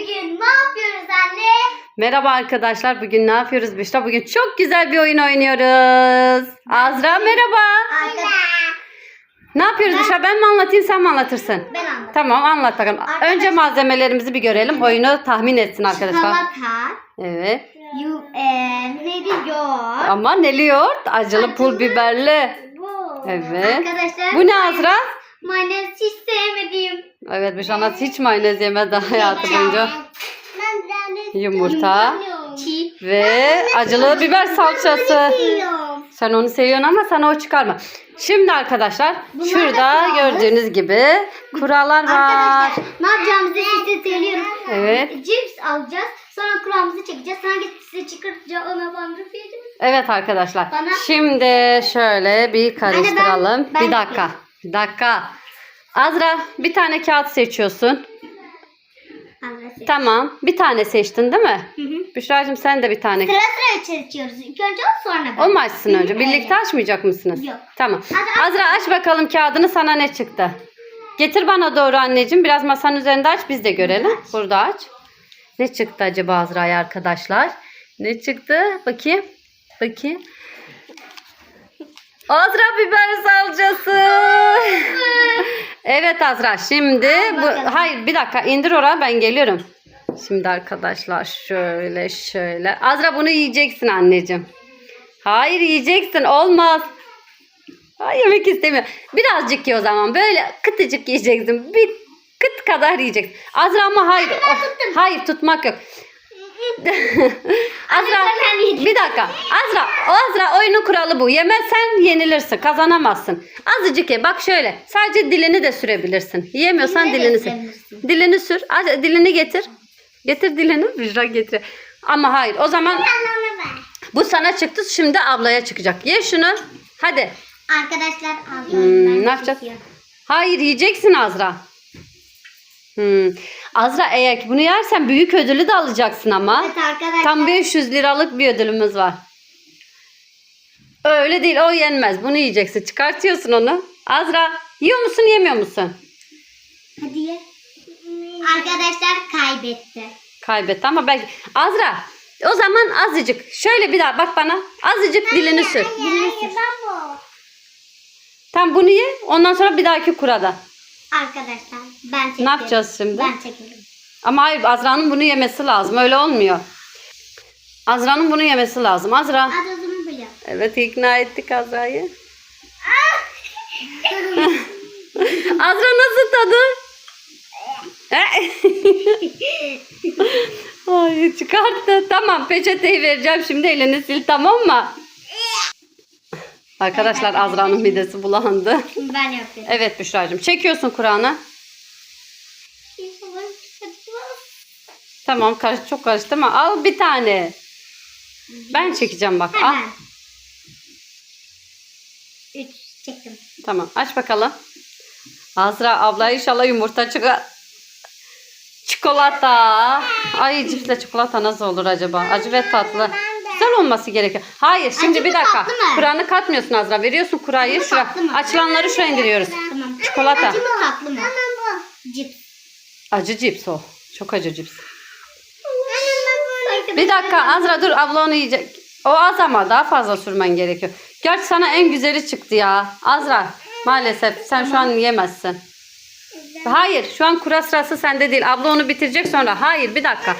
bugün ne yapıyoruz anne? Merhaba arkadaşlar. Bugün ne yapıyoruz Büşra? Bugün çok güzel bir oyun oynuyoruz. Azra merhaba. Anne. Ne yapıyoruz Büşra? Ben mi anlatayım sen mi anlatırsın? Ben anlatayım. Tamam anlat bakalım. Arkadaşlar- Önce malzemelerimizi bir görelim. Oyunu tahmin etsin arkadaşlar. Salata. Evet. Yu, eee neydi? Yoğurt. Ama neli yoğurt? Acılı pul biberli. Bu. Evet. Arkadaşlar. Bu ne Azra? Mayonez hiç sevmediğim. Evet Büşra nasıl hiç mayonez yemedi hayatı boyunca. Yumurta Çiğ. ve acılı biber salçası. Sen onu seviyorsun ama sana o çıkarma. Şimdi arkadaşlar şurada gördüğünüz gibi kurallar var. Arkadaşlar ne yapacağımızı size söylüyorum. Evet. Cips alacağız. Sonra kuramızı çekeceğiz. Hangisi çıkınca ona bandıra yiyeceğiz. Evet arkadaşlar. Bana- Şimdi şöyle bir karıştıralım. ben bir dakika. Bir dakika. Azra bir tane kağıt seçiyorsun. Tamam. Bir tane seçtin değil mi? Hı hı. Büşra'cığım sen de bir tane. Sıra sıra seçiyoruz. İlk önce o sonra ben. O mu açsın önce? Birlikte açmayacak mısınız? Yok. Tamam. Aç. Azra aç bakalım kağıdını sana ne çıktı? Getir bana doğru anneciğim. Biraz masanın üzerinde aç biz de görelim. aç. Burada aç. Ne çıktı acaba Azra'ya arkadaşlar? Ne çıktı? Bakayım. Bakayım. Azra biber salçası. evet Azra şimdi bu hayır bir dakika indir oraya ben geliyorum. Şimdi arkadaşlar şöyle şöyle. Azra bunu yiyeceksin anneciğim. Hayır yiyeceksin olmaz. Ay, yemek istemiyor. Birazcık ye o zaman. Böyle kıtıcık yiyeceksin. Bir kıt kadar yiyeceksin. Azra ama hayır. Oh, hayır tutmak yok. Azra bir dakika. Azra, Azra oyunun kuralı bu. Yemezsen yenilirsin. Kazanamazsın. Azıcık ye. Bak şöyle. Sadece dilini de sürebilirsin. Yiyemiyorsan Dilini de dilini sür. sürebilirsin. Dilini sür. Az- Dilini getir. Getir dilini. Vicdan getir. Ama hayır. O zaman bu sana çıktı. Şimdi ablaya çıkacak. Ye şunu. Hadi. Arkadaşlar aldım. Hmm, ne yapacağız? Hayır yiyeceksin Azra. Hmm. Azra eğer ki bunu yersen büyük ödülü de alacaksın ama. Evet arkadaşlar. Tam 500 liralık bir ödülümüz var. Öyle değil o yenmez. Bunu yiyeceksin. Çıkartıyorsun onu. Azra yiyor musun yemiyor musun? Hadi ye. Arkadaşlar kaybetti. Kaybetti ama belki. Azra o zaman azıcık. Şöyle bir daha bak bana. Azıcık dilini sür. Dilini sür. Ben bu. Tam bunu ye. Ondan sonra bir dahaki kurada. Arkadaşlar ben çekiyorum. Ne yapacağız şimdi? Ben çekiyorum. Ama hayır Azra'nın bunu yemesi lazım. Öyle olmuyor. Azra'nın bunu yemesi lazım. Azra. Adını biliyorum. Evet ikna ettik Azra'yı. Azra nasıl tadı? Ay çıkarttı. Tamam peçeteyi vereceğim şimdi elini sil tamam mı? Arkadaşlar Azra'nın midesi bulandı. Ben yapıyorum. Evet Büşra'cığım çekiyorsun Kur'an'ı. Tamam karış, çok karıştı ama al bir tane. Ben çekeceğim bak. Al. Hemen. Üç çektim. Tamam aç bakalım. Azra abla inşallah yumurta çıkar. Çikolata. Ay cipsle çikolata nasıl olur acaba? Acı ve tatlı. Güzel olması gerekiyor. Hayır şimdi Acı bir mı, dakika. tatlı mı? Kur'an'ı katmıyorsun Azra. Veriyorsun Acı mı, tatlı mı? Açılanları şuraya indiriyoruz. Tamam. Çikolata. Acı mı tatlı mı? Hemen bu. Cips. Acı cips o. Çok acı cips. Bir dakika Azra dur abla onu yiyecek. O az ama daha fazla sürmen gerekiyor. Gerçi sana en güzeli çıktı ya. Azra maalesef sen şu an yiyemezsin. Hayır şu an kura sırası sende değil. Abla onu bitirecek sonra. Hayır bir dakika.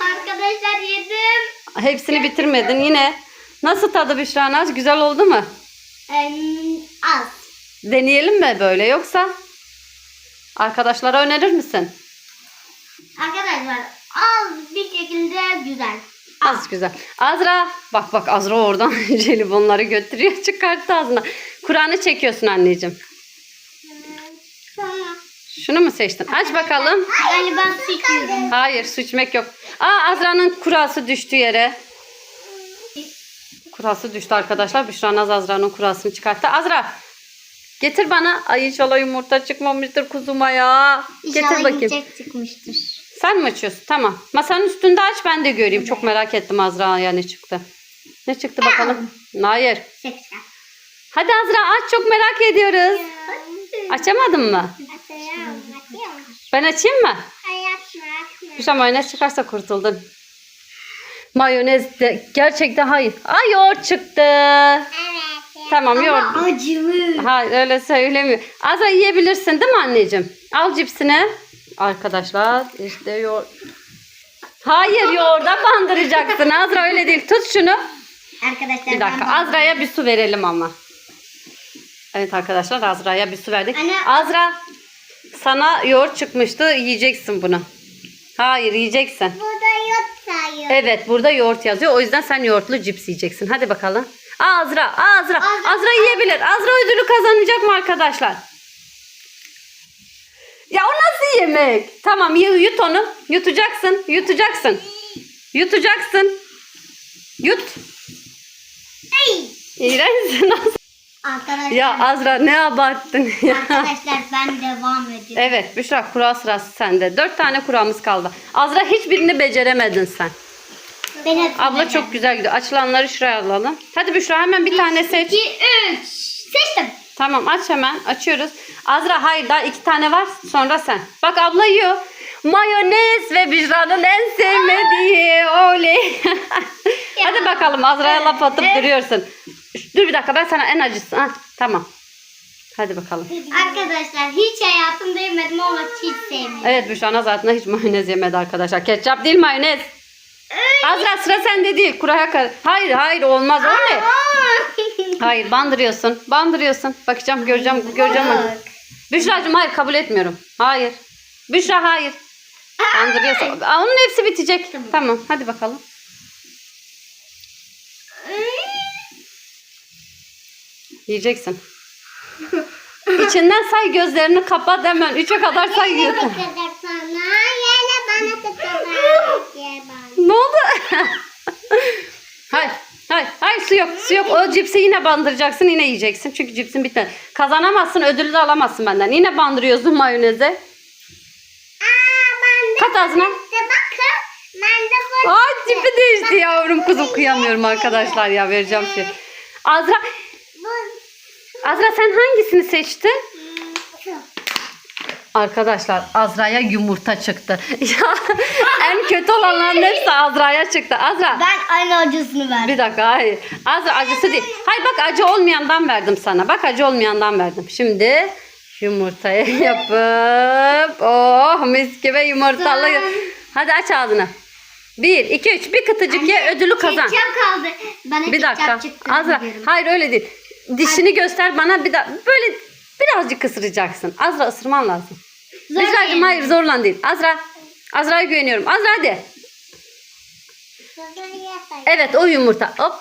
Arkadaşlar yedim. Hepsini bitirmedin yine. Nasıl tadı Büşra Naz? Güzel oldu mu? Ee, az. Deneyelim mi böyle yoksa? Arkadaşlara önerir misin? Arkadaşlar az bir şekilde güzel. Az güzel. Azra bak bak Azra oradan jelibonları götürüyor çıkarttı ağzına. Kur'an'ı çekiyorsun anneciğim. Tamam. Şunu mu seçtin? Aç bakalım. Galiba su içiyorum. Hayır su içmek yok. Aa Azra'nın kurası düştü yere. Kurası düştü arkadaşlar. Büşra Naz Azra'nın kurasını çıkarttı. Azra getir bana. Ay inşallah yumurta çıkmamıştır kuzuma ya. Getir İnşallah bakayım. yiyecek çıkmıştır. Sen mi açıyorsun? Tamam. Masanın üstünde aç ben de göreyim. Çok merak ettim Azra'ya ne çıktı. Ne çıktı bakalım? Hayır. Seksen. Hadi Azra aç çok merak ediyoruz. Açamadın mı? Ben açayım mı? Hayatlar. Büşra mayonez çıkarsa kurtuldun. Mayonez de gerçekten hayır. Ay yoğurt çıktı. Evet. Tamam yoğurt. Acılı. Hayır öyle söylemiyor. Azra yiyebilirsin değil mi anneciğim? Al cipsini. Arkadaşlar işte yoğurt. Hayır yoğurda bandıracaksın. Azra öyle değil. Tut şunu. Arkadaşlar Bir dakika. ben- Azra'ya bir su verelim ama. Evet arkadaşlar Azra'ya bir su verdik. Anne- Azra sana yoğurt çıkmıştı. Yiyeceksin bunu. Hayır yiyeceksin. Burada yok sayıyor. Evet burada yoğurt yazıyor. O yüzden sen yoğurtlu cips yiyeceksin. Hadi bakalım. Azra. Azra- Azra yiyebilir. Azra ödülü kazanacak mı arkadaşlar? Ya o nasıl yemek? Tamam yu- yut onu. Yutacaksın. Yutacaksın. Yutacaksın. Yut. Ay. İğrençsin. Arkadaşlar, Ya Azra ne abarttın ya. arkadaşlar ben devam ediyorum. Evet Büşra kura sırası sende. Dört tane kuramız kaldı. Azra hiçbirini beceremedin sen. Ben Abla çok güzel gidiyor. Açılanları şuraya alalım. Hadi Büşra hemen bir tane seç. 2, 3. Seçtim. Tamam aç hemen. Açıyoruz. Azra hayır daha iki tane var. Sonra sen. Bak abla yiyor. Mayonez ve Büşra'nın en sevmediği. Oley. Hadi bakalım Azra'ya laf atıp duruyorsun. Dur bir dakika ben sana en acısı. Ha, tamam. Hadi bakalım. Arkadaşlar hiç hayatımda yemedim ama hiç sevmiyorum. Evet Büşra Naz hayatında hiç mayonez yemedi arkadaşlar. Ketçap değil mayonez. Azra sıra sende değil. Kuraya kar. Hayır hayır olmaz o ne? Hayır bandırıyorsun. Bandırıyorsun. Bakacağım göreceğim göreceğim. onu. Büşra'cığım hayır kabul etmiyorum. Hayır. Büşra hayır. Bandırıyorsun. Aa, Onun hepsi bitecek. Tamam hadi bakalım. Yiyeceksin. İçinden say gözlerini kapat hemen. Üçe kadar say kadar Ne oldu? hayır. Hayır, hayır su yok, su yok. O cipsi yine bandıracaksın, yine yiyeceksin. Çünkü cipsin bitmedi. Kazanamazsın, ödülü de alamazsın benden. Yine bandırıyorsun mayoneze. Kat ağzına. bakın ben de tipi değişti yavrum kuzum. Kıyamıyorum arkadaşlar ya vereceğim şey. Azra, Azra sen hangisini seçtin? Arkadaşlar Azra'ya yumurta çıktı. Ya en kötü olanların hepsi Azra'ya çıktı. Azra Ben aynı acısını verdim. bir dakika hayır. Azra acısı değil. Hayır bak acı olmayandan verdim sana. Bak acı olmayandan verdim. Şimdi yumurtayı yapıp oh mis gibi yumurtalı. Hadi aç ağzını. Bir, iki, üç. Bir kıtıcık ye ödülü kazan. Ketçap kaldı. Bana Bir dakika. ketçap çıktı. Azra biliyorum. hayır öyle değil. Dişini göster bana bir daha böyle birazcık ısıracaksın. Azra ısırman lazım. Değil. hayır zorlan değil. Azra. Azra'ya güveniyorum. Azra hadi. Evet o yumurta. Hop.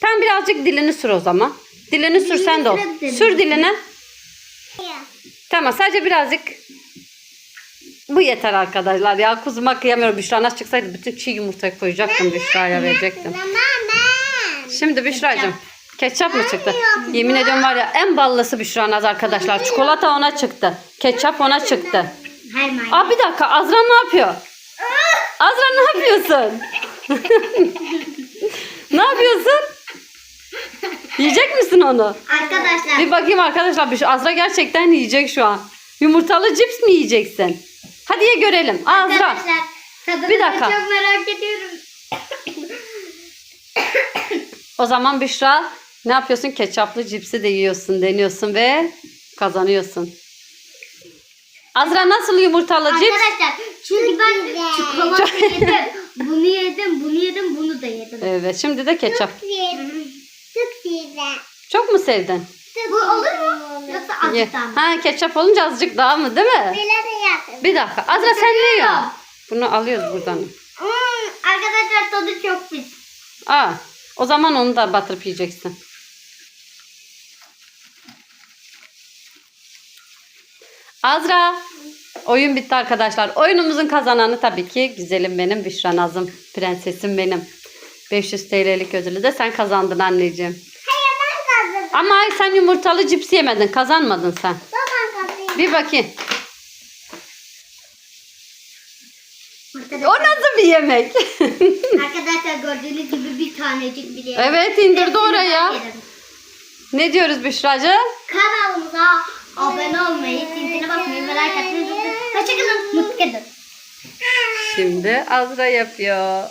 Tam birazcık dilini sür o zaman. Dilini sürsen de ol. Sür diline. Tamam sadece birazcık. Bu yeter arkadaşlar ya. Kuzuma kıyamıyorum. Büşra nasıl çıksaydı bütün çiğ yumurtayı koyacaktım Büşra'ya verecektim. Şimdi Büşra'cığım. Ketçap mı çıktı? Yemin ediyorum var ya en ballısı Büşra Naz arkadaşlar. Çikolata ona çıktı. Ketçap ona çıktı. Aa bir dakika Azra ne yapıyor? Azra ne yapıyorsun? ne yapıyorsun? Yiyecek misin onu? Arkadaşlar Bir bakayım arkadaşlar. bir Azra gerçekten yiyecek şu an. Yumurtalı cips mi yiyeceksin? Hadi ye görelim. Azra. Arkadaşlar tadını Bir da dakika. çok merak ediyorum. O zaman Büşra ne yapıyorsun? Ketçaplı cipsi de yiyorsun, deniyorsun ve kazanıyorsun. Azra nasıl yumurtalı cips? Arkadaşlar çünkü ben çikolata yedim. Bunu yedim, bunu yedim, bunu da yedim. Evet şimdi de ketçap. Çok güzel. Çok mu sevdin? Bu olur mu? Yoksa Ye. acıdan mı? Ha ketçap olunca azıcık daha mı değil mi? Bir dakika. Azra sen ne yiyorsun? Bunu alıyoruz buradan. Hmm, arkadaşlar tadı çok pis. Aa, o zaman onu da batırıp yiyeceksin. Azra. Oyun bitti arkadaşlar. Oyunumuzun kazananı tabii ki güzelim benim Büşra Nazım. Prensesim benim. 500 TL'lik ödülü de sen kazandın anneciğim. Hayır ben kazandım. Ama sen yumurtalı cips yemedin. Kazanmadın sen. Babam kazandı. Bir bakayım. O nasıl bir yemek? Arkadaşlar gördüğünüz gibi bir tanecik bile. evet indirdi oraya. Ne diyoruz Büşra'cığım? Kanalımıza abone olmayı, zincirine basmayı ve like atmayı unutmayın. Hoşçakalın. Mutlu kalın. Şimdi Azra yapıyor.